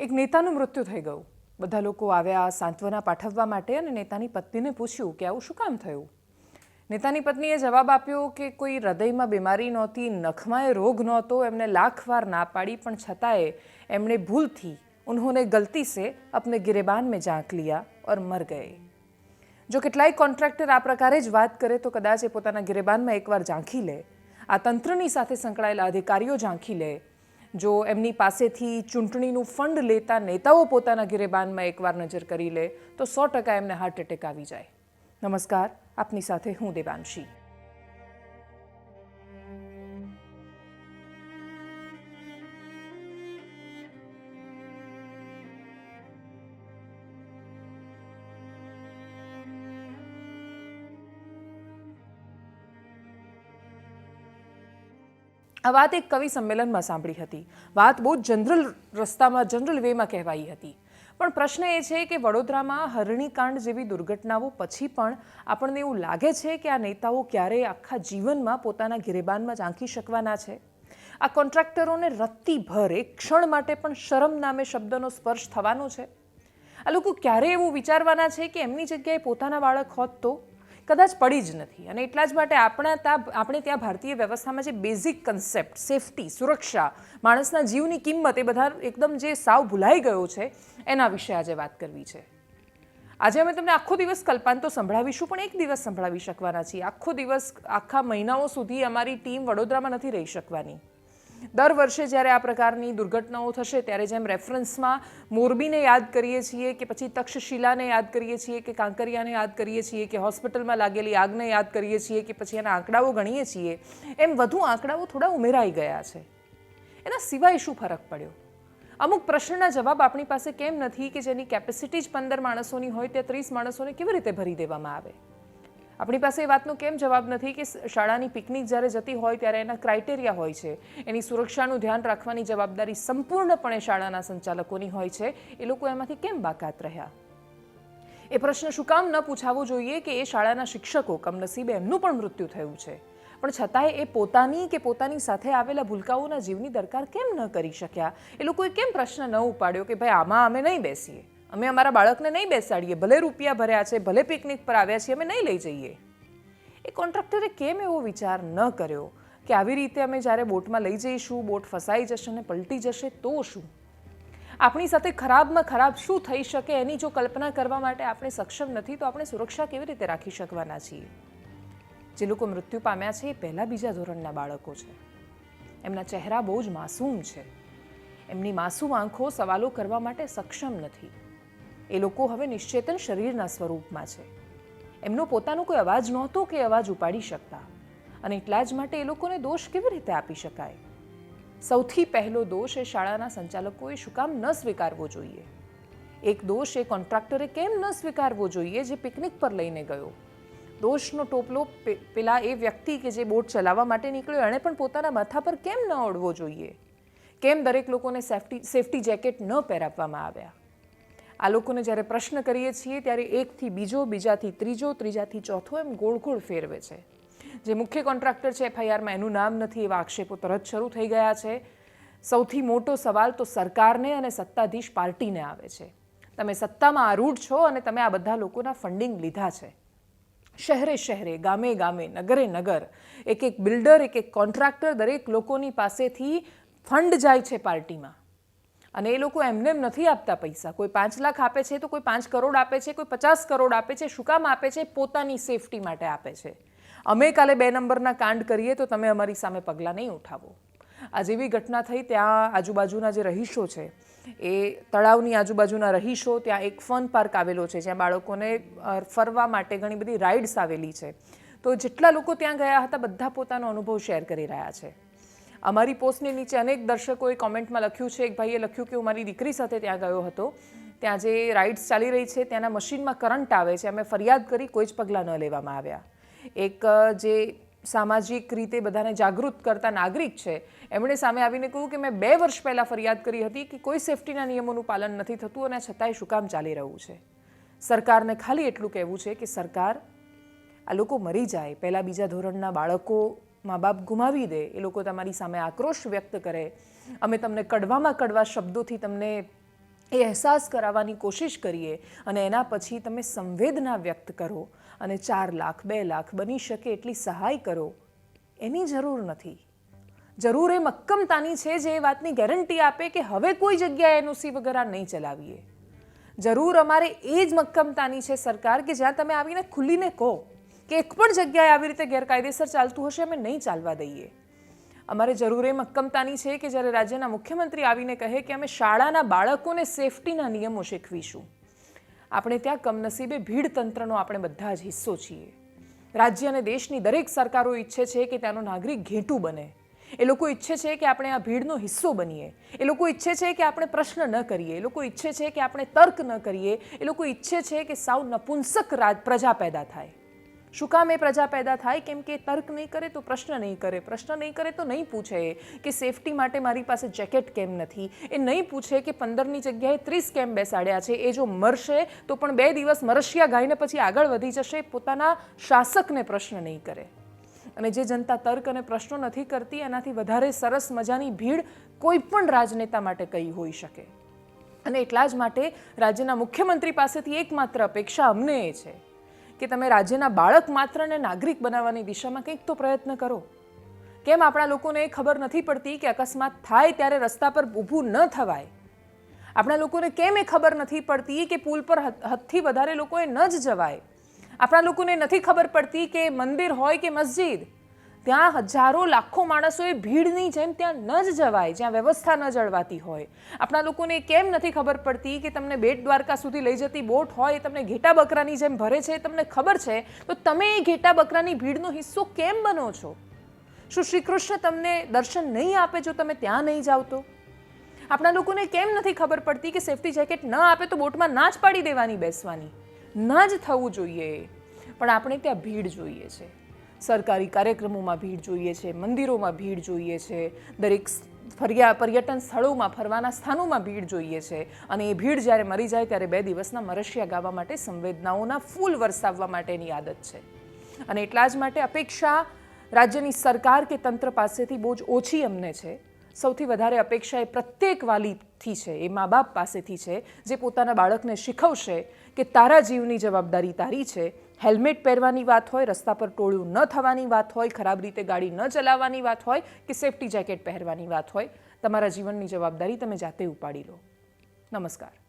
એક નેતાનું મૃત્યુ થઈ ગયું. બધા લોકો આવ્યા સાંત્વના પાઠવવા માટે અને નેતાની પત્નીને પૂછ્યું કે આવું શું કામ થયું? નેતાની પત્નીએ જવાબ આપ્યો કે કોઈ હૃદયમાં બીમારી નહોતી, નખમાં રોગ નહોતો, એમને લાખ વાર ના પાડી, પણ છતાંય એમણે ભૂલથી ઉન્હોને ગલતી સે અપને ગિરેબાન મેં ઝાંક લિયા ઓર મર ગયે. જો કેટલાય કોન્ટ્રાક્ટર આ પ્રકારે જ વાત કરે તો કદાચ એ પોતાના ગિરેબાનમાં એકવાર ઝાંખી લે, આ તંત્રની સાથે સંકળાયેલા અધિકારીઓ ઝાંખી લે જો એમની પાસેથી ચૂંટણીનું ફંડ લેતા નેતાઓ પોતાના ગિરેબાનમાં એકવાર નજર કરી લે, તો સો ટકા એમને હાર્ટ એટેક આવી જાય. નમસ્કાર, આપની સાથે હું દેવાંશી. આ વાત એક કવિ સંમેલનમાં સાંભળી હતી. વાત બહુ જનરલ રસ્તામાં, જનરલ વેમાં કહેવાઈ હતી. પણ પ્રશ્ન એ છે કે વડોદરામાં હરણીકાંડ જેવી દુર્ઘટનાઓ પછી પણ આપણને એવું લાગે છે કે આ નેતાઓ ક્યારેય આખા જીવનમાં પોતાના ગિરેબાનમાં ઝાંખી શકવાના છે? આ કોન્ટ્રાક્ટરોને રત્તીભર એક ક્ષણ માટે પણ શરમ નામે શબ્દનો સ્પર્શ થવાનો છે? આ લોકો ક્યારે એવું વિચારવાના છે કે એમની જગ્યાએ પોતાના બાળક હોત તો? કદાચ પડી જ નથી. અને એટલા જ માટે આપણા ત્યાં આપણે ત્યાં ભારતીય વ્યવસ્થામાં જે બેઝિક કન્સેપ્ટ સેફટી સુરક્ષા, માણસના જીવની કિંમત એ બધા એકદમ જે સાવ ભૂલાઈ ગયો છે, એના વિશે આજે વાત કરવી છે. આજે અમે તમને આખો દિવસ કલ્પાંતો સંભળાવીશું, પણ એક દિવસ સંભળાવી શકવાના છીએ. આખો દિવસ, આખા મહિનાઓ સુધી અમારી ટીમ વડોદરામાં નથી રહી શકવાની. દર વર્ષે જ્યારે આ પ્રકારની દુર્ઘટનાઓ થશે, ત્યારે જેમ રેફરન્સમાં મોરબીને યાદ કરીએ છીએ કે પછી તક્ષશિલાને યાદ કરીએ છીએ કે કાંકરિયાને યાદ કરીએ છીએ કે હોસ્પિટલમાં લાગેલી આગને યાદ કરીએ છીએ કે પછી એના આંકડાઓ ગણીએ છીએ, એમ વધુ આંકડાઓ થોડા ઉમેરાઈ ગયા છે. એના સિવાય શું ફરક પડ્યો? અમુક પ્રશ્નના જવાબ આપણી પાસે કેમ નથી કે જેની કેપેસિટી જ પંદર માણસોની હોય તે ત્રીસ માણસોને કેવી રીતે ભરી દેવામાં આવે? આપણી પાસે એ વાતનો કેમ જવાબ નથી કે શાળાની પિકનિક જ્યારે જતી હોય ત્યારે એના ક્રાઇટેરિયા હોય છે. એની સુરક્ષાનું ધ્યાન રાખવાની જવાબદારી સંપૂર્ણપણે શાળાના સંચાલકોની હોય છે. એ લોકો એમાંથી કેમ બાકાત રહ્યા? એ પ્રશ્ન શું કામ ન પૂછાવો જોઈએ કે એ શાળાના શિક્ષકો કમનસીબે એમનું પણ મૃત્યુ થયું છે. પણ છતાંય એ પોતાની કે પોતાની સાથે આવેલા ભૂલકાઓના જીવની દરકાર કેમ ન કરી શક્યા? એ લોકોએ કેમ પ્રશ્ન ન ઉપાડ્યો કે ભાઈ આમાં અમે નહીં બેસીએ? અમે અમારા બાળકને નહીં બેસાડીએ. ભલે રૂપિયા ભર્યા છે, ભલે પિકનિક પર આવ્યા છીએ, અમે નહીં લઈ જઈએ. એ કોન્ટ્રાક્ટરે કેમ એવો વિચાર ન કર્યો કે આવી રીતે અમે જ્યારે બોટમાં લઈ જઈશું, બોટ ફસાઈ જશે અને પલટી જશે, તો શું? આપણી સાથે ખરાબમાં ખરાબ શું થઈ શકે એની જો કલ્પના કરવા માટે આપણે સક્ષમ નથી, તો આપણે સુરક્ષા કેવી રીતે રાખી શકવાના છીએ? જે લોકો મૃત્યુ પામ્યા છે એ પહેલાં બીજા ધોરણના બાળકો છે. એમના ચહેરા બહુ જ માસૂમ છે. એમની માસૂમ આંખો સવાલો કરવા માટે સક્ષમ નથી. એ લોકો હવે નિશ્ચેતન શરીરના સ્વરૂપમાં છે. એમનો પોતાનો કોઈ અવાજ નહોતો કે અવાજ ઉપાડી શકતા. અને એટલા જ માટે એ લોકોને દોષ કેવી રીતે આપી શકાય? સૌથી પહેલો દોષ એ શાળાના સંચાલકોએ શું કામ ન સ્વીકારવો જોઈએ? એક દોષ એ કોન્ટ્રાક્ટરે કેમ ન સ્વીકારવો જોઈએ જે પિકનિક પર લઈને ગયો? દોષનો ટોપલો પેલા એ વ્યક્તિ કે જે બોટ ચલાવવા માટે નીકળ્યો, એણે પણ પોતાના માથા પર કેમ ન ઓળવો જોઈએ? કેમ દરેક લોકોને સેફટી સેફટી જેકેટ ન પહેરાવવામાં આવ્યા? આ લોકોને જ્યારે પ્રશ્ન કરીએ છીએ, ત્યારે એકથી બીજો, બીજાથી ત્રીજો, ત્રીજાથી ચોથો એમ ગોળ ગોળ ફેરવે છે. જે મુખ્ય કોન્ટ્રાક્ટર છે એફઆઈઆરમાં એનું નામ નથી, એવા આક્ષેપો તરત શરૂ થઈ ગયા છે. સૌથી મોટો સવાલ તો સરકારને અને સત્તાધીશ પાર્ટીને આવે છે. તમે સત્તામાં આરૂઢ છો અને તમે આ બધા લોકોના ફંડિંગ લીધા છે. શહેરે શહેરે, ગામે ગામે, નગરે નગર, એક એક બિલ્ડર, એક એક કોન્ટ્રાક્ટર દરેક લોકોની પાસેથી ફંડ જાય છે પાર્ટીમાં. અને એ લોકો એમને એમ નથી આપતા પૈસા. કોઈ પાંચ લાખ આપે છે તો કોઈ પાંચ કરોડ આપે છે, કોઈ પચાસ કરોડ આપે છે, શું કામ આપે છે, પોતાની સેફટી માટે આપે છે. અમે કાલે બે નંબરના કાંડ કરીએ તો તમે અમારી સામે પગલાં નહીં ઉઠાવો. આ જેવી ઘટના થઈ ત્યાં આજુબાજુના જે રહીશો છે, એ તળાવની આજુબાજુના રહીશો, ત્યાં એક ફન પાર્ક આવેલો છે, જ્યાં બાળકોને ફરવા માટે ઘણી બધી રાઇડ્સ આવેલી છે. તો જેટલા લોકો ત્યાં ગયા હતા, બધા પોતાનો અનુભવ શેર કરી રહ્યા છે. અમારી પોસ્ટની નીચે અનેક દર્શકોએ કોમેન્ટમાં લખ્યું છે, એક ભાઈએ લખ્યું કે હું મારી દીકરી સાથે ત્યાં ગયો હતો. ત્યાં જે રાઇડ્સ ચાલી રહી છે, ત્યાંના મશીનમાં કરંટ આવે છે, અમે ફરિયાદ કરી કોઈ જ પગલાં ન લેવામાં આવ્યા. એક જે સામાજિક રીતે બધાને જાગૃત કરતા નાગરિક છે, એમણે સામે આવીને કહ્યું કે મેં બે વર્ષ પહેલાં ફરિયાદ કરી હતી કે કોઈ સેફટીના નિયમોનું પાલન નથી થતું અને છતાંય શું કામ ચાલી રહ્યું છે. સરકારને ખાલી એટલું કહેવું છે કે સરકાર આ લોકો મરી જાય. પહેલાં બીજા ધોરણના બાળકો મા બાપ ગુમાવી દે, એ લોકો તમારી સામે આક્રોશ વ્યક્ત કરે, અમે તમને કડવામાં કડવા શબ્દોથી તમને એ અહેસાસ કરાવવાની કોશિશ કરીએ અને એના પછી તમે સંવેદના વ્યક્ત કરો અને ચાર લાખ, બે લાખ બની શકે એટલી સહાય કરો. એની જરૂર નથી. જરૂર એ મક્કમતાની છે જે એ વાતની ગેરંટી આપે કે હવે કોઈ જગ્યાએ એનઓસી વગર આ નહીં ચલાવીએ. જરૂર અમારે એ જ મક્કમતાની છે સરકાર કે જ્યાં તમે આવીને ખુલ્લીને કહો. કે એક પણ જગ્યાએ આવી રીતે ગેરકાયદેસર ચાલતું હશે અમે નહીં ચાલવા દઈએ. અમારે જરૂર એ મક્કમતાની છે કે જ્યારે રાજ્યના મુખ્યમંત્રી આવીને કહે કે અમે શાળાના બાળકોને સેફટીના નિયમો શીખવીશું. આપણે ત્યાં કમનસીબે ભીડ તંત્રનો આપણે બધા જ હિસ્સો છીએ. રાજ્ય અને દેશની દરેક સરકારો ઈચ્છે છે કે ત્યાંનો નાગરિક ઘેટું બને. એ લોકો ઈચ્છે છે કે આપણે આ ભીડનો હિસ્સો બનીએ. એ લોકો ઈચ્છે છે કે આપણે પ્રશ્ન ન કરીએ. એ લોકો ઈચ્છે છે કે આપણે તર્ક ન કરીએ. એ લોકો ઈચ્છે છે કે સાવ નપુંસક રાજ પ્રજા પેદા થાય. શું કામ એ પ્રજા પેદા થાય? કેમ કે તર્ક નહીં કરે તો પ્રશ્ન નહીં કરે. પ્રશ્ન નહીં કરે તો નહીં પૂછે કે સેફટી માટે મારી પાસે જેકેટ કેમ નથી? એ નહીં પૂછે કે પંદરની જગ્યાએ ત્રીસ કેમ બેસાડ્યા છે? એ જો મરશે તો પણ બે દિવસ મરશિયા ગાઈને પછી આગળ વધી જશે? પોતાના શાસકને પ્રશ્ન નહીં કરે. અને જે જનતા તર્ક અને પ્રશ્નો નથી કરતી, એનાથી વધારે સરસ મજાની ભીડ કોઈ પણ રાજનેતા માટે કઈ હોઈ શકે. અને એટલા જ માટે રાજ્યના મુખ્યમંત્રી પાસેથી એકમાત્ર અપેક્ષા અમને એ છે. કે તમે રાજ્યના બાળક માત્રને નાગરિક બનાવવાની દિશામાં કંઈક તો પ્રયત્ન કરો. કેમ આપણા લોકોને એ ખબર નથી પડતી કે અકસ્માત થાય ત્યારે રસ્તા પર ઊભું ન થવાય? આપણા લોકોને કેમ એ ખબર નથી પડતી કે પુલ પર હદ- હદથી વધારે લોકોએ ન જ જવાય? આપણા લોકોને નથી ખબર પડતી કે મંદિર હોય કે મસ્જિદ? ત્યાં હજારો લાખો માણસોએ ભીડની જેમ ત્યાં ન જ જવાય, જ્યાં વ્યવસ્થા ન જળવાતી હોય. આપણા લોકોને કેમ નથી ખબર પડતી કે તમને બેટ દ્વારકા સુધી લઈ જતી બોટ હોય તમને ઘેટા બકરાની જેમ ભરે છે તમને ખબર છે? તો તમે એ ઘેટા બકરાની ભીડનો હિસ્સો કેમ બનો છો? શું શ્રી કૃષ્ણ તમને દર્શન નહીં આપે જો તમે ત્યાં નહીં જાઓ તો? આપણા લોકોને કેમ નથી ખબર પડતી કે સેફટી જેકેટ ન આપે તો બોટમાં ના જ પાડી દેવાની બેસવાની? ન જ થવું જોઈએ. પણ આપણે ત્યાં ભીડ જોઈએ છે. સરકારી કાર્યક્રમોમાં ભીડ જોઈએ છે, મંદિરોમાં ભીડ જોઈએ છે, દરેક ફર્યા, પર્યટન સ્થળોમાં, ફરવાના સ્થાનોમાં ભીડ જોઈએ છે. અને એ ભીડ જ્યારે મરી જાય ત્યારે બે દિવસના મરશિયા ગાવા માટે, સંવેદનાઓના ફૂલ વરસાવવા માટેની આદત છે. અને એટલા જ માટે અપેક્ષા રાજ્યની સરકાર કે તંત્ર પાસેથી બહુ જ ઓછી અમને છે. સૌથી વધારે અપેક્ષા એ પ્રત્યેક વાલીથી છે, એ મા બાપ પાસેથી છે, જે પોતાના બાળકને શીખવશે કે તારા જીવની જવાબદારી તારી છે હેલ્મેટ પહેરવાની વાત હોય, રસ્તા પર ટોળું ન થવાની વાત હોય, ખરાબ રીતે ગાડી ન ચલાવવાની વાત હોય કે સેફટી જેકેટ પહેરવાની વાત હોય, તમારા જીવનની જવાબદારી તમે જાતે ઉપાડી લો. નમસ્કાર.